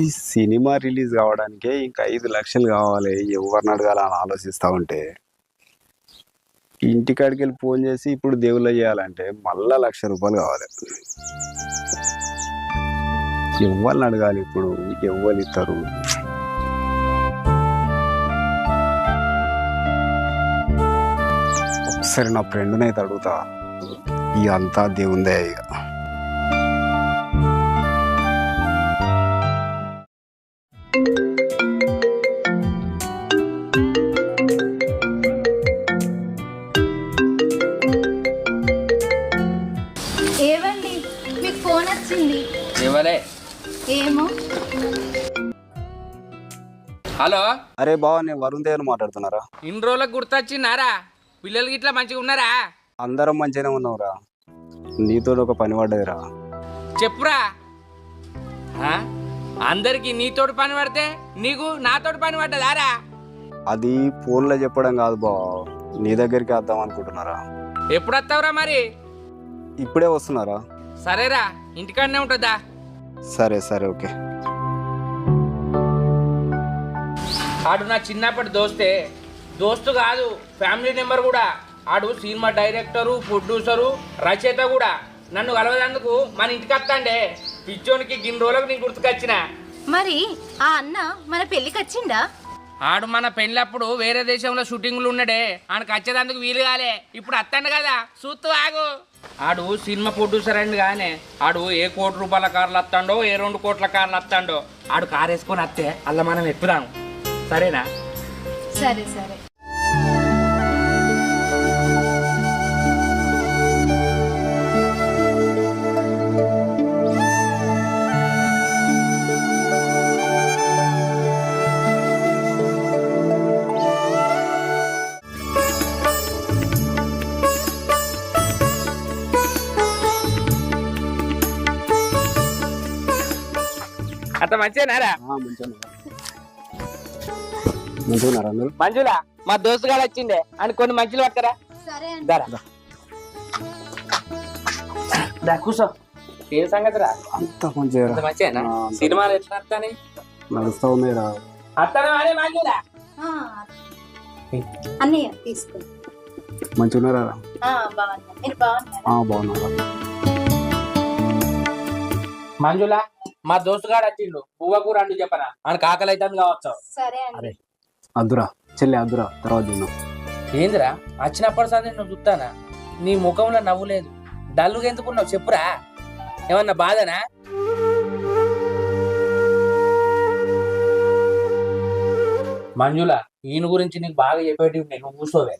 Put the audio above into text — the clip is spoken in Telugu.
ఈ సినిమా రిలీజ్ కావడానికే ఇంకా ఐదు లక్షలు కావాలి. ఎవరిని అడగాలని ఆలోచిస్తూ ఉంటే. ఇంటికాడికి వెళ్ళి ఫోన్ చేసి ఇప్పుడు దేవుళ్ళు చేయాలంటే మళ్ళా లక్ష రూపాయలు కావాలి. ఎవరిని అడగాలి ఇప్పుడు? ఎవరు ఇస్తారు ఒకసారి నా ఫ్రెండ్ని అయితే అడుగుతా. ఇక అంతా దేవుందే ఇక ఫోన్ వచ్చింది ఇవ్వలే ఏమో. హలో. అరే బావ నేను వరుణ్ దేవన్ మాట్లాడుతున్నారా? ఇన్ని రోజులకు గుర్తొచ్చిందారా పిల్లలకి ఇట్లా మంచిగా ఉన్నారా? అందరం మంచిగానే ఉన్నావురా. నీతో ఒక పని పడ్డదిరా. చెప్పురా. ఆ? అందరికి నీతోటి పని పడితే నీకు నాతోటి పని పడ్డదారా? అది ఫోన్లో చెప్పడం కాదు బావ. నీ దగ్గరికి వద్దాం అనుకుంటున్నారా? ఎప్పుడు వస్తావురా మరి? ఇప్పుడే వస్తున్నారా? సరేరా ఇంటికాడనే ఉంటుందా? సరే సరే ఓకే. ఆడు నా చిన్నప్పటి దోస్తే. దోస్తు కాదు ఫ్యామిలీ నెంబర్ కూడా. ఆడు సినిమా డైరెక్టరు ప్రొడ్యూసరు రచయిత కూడా. నన్ను కలవదందుకు మన ఇంటికి వస్తాండే. పిచ్చోనికి గిన్ని రోజులకు నీకు గుర్తుకొచ్చిన. మరి ఆ అన్న మన పెళ్ళికి వచ్చిండా ఆడు మన పెళ్ళప్పుడు వేరే దేశంలో షూటింగ్లు ఉన్నాడే. ఆయనకు వచ్చేదందుకు వీలు కాలే. ఇప్పుడు వస్తాడు కదా. చూస్తూ ఆగు. ఆడు సినిమా ప్రొడ్యూసర్ అండి కానీ ఆడు ఏ కోటి రూపాయల కార్లు వస్తాడో ఏ రెండు కోట్ల కార్లు వస్తాడో ఆడు కారు వేసుకొని వస్తే అలా మనం ఎక్కుదాం సరేనా? సరే సరే. అంత మంచిగానారా? మంచిగున్నారా? అందరూ? మంజులా మా దోస్తు గారు వచ్చిండే. అని కొన్ని మంచులు దా. కూర్చో. ఏ సంగతి రా అంత మంచిగా అంత మంచిగా ఆ, సినిమాలు ఎట్లా నడుస్తా అత్తనే మంజులా? అన్నయ్య తీసుకో. మంచిగున్నారా? బాగున్నా. బాగున్నారా? మంజులా మా దోస్తు గారు వచ్చిండు. పువ్వ కూర అంటూ చెప్పనా? మనకు ఆకలి అవుతుంది కావచ్చు. సరే అండి. అరే అద్దురా చెల్లి అద్దురా తర్వాత తిన్నాం. ఏందిరా? వచ్చినప్పటి సంది నువ్వు చూస్తానా? నీ ముఖంలో నవ్వు లేదు. డల్లుగా ఎందుకున్నావు? చెప్పురా. ఏమన్నా బాధనా? మంజుల ఈయన గురించి నీకు బాగా చెప్పేటి నేను కూర్చోవే